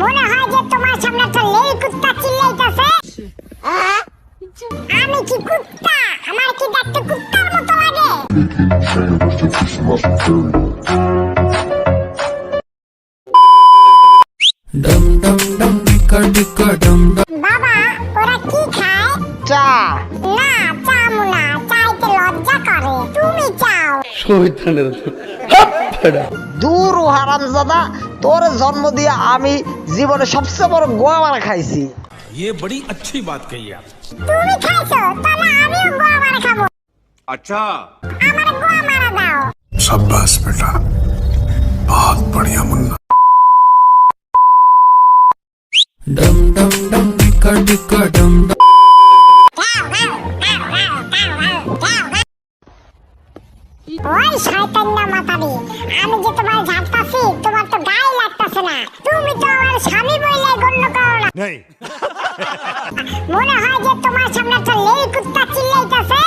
মনে হয় যে তোমার সামনে একটা লেই কুত্তা চিল্লাইতেছে। আমি কি কুত্তা? আমার কি দেখতে কুত্তার মতো লাগে? dum dum dum dicka dicka dum dum বাবা ওরা কি খায়? চা। না চামু না চাইতে লজ্জা করে। তুমি চাও। দূর হারামজাদা তোর জন্ম দিয়ে আমি জীবনে সবচেয়ে বড় গোয়া মারা খাইছি ये बड़ी अच्छी बात कही आप তুমি খাইছো তাহলে আমিও গোয়া মারা খাবো अच्छा আমার গোয়া মারা দাও शाबाश बेटा बहुत बढ़िया Munna dum dum dum dicka dicka dum dum ওই শয়তান না তুমি তো আমার স্বামী বইলে গণ্য করো না। মনে হয় যে তোমার সামনে একটা লেই কুত্তা চিল্লাইতেছে।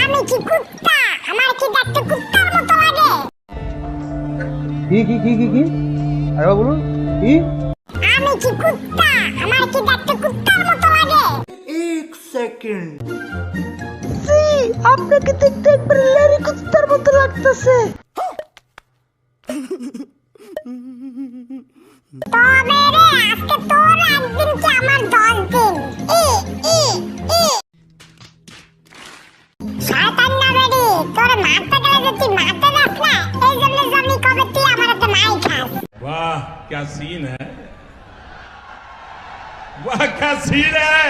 আমি কি কুত্তা? আমার কি দেখতে কুত্তার মতো লাগে? কি কি কি কি কি? আরে বলুন কি? আমি কি কুত্তা? আমার কি দেখতে কুত্তার মতো লাগে? জি, আপনাকে দেখতে একবার লেরি কুত্তার মতো লাগতেছে। वाह क्या सीन है वाह क्या सीन है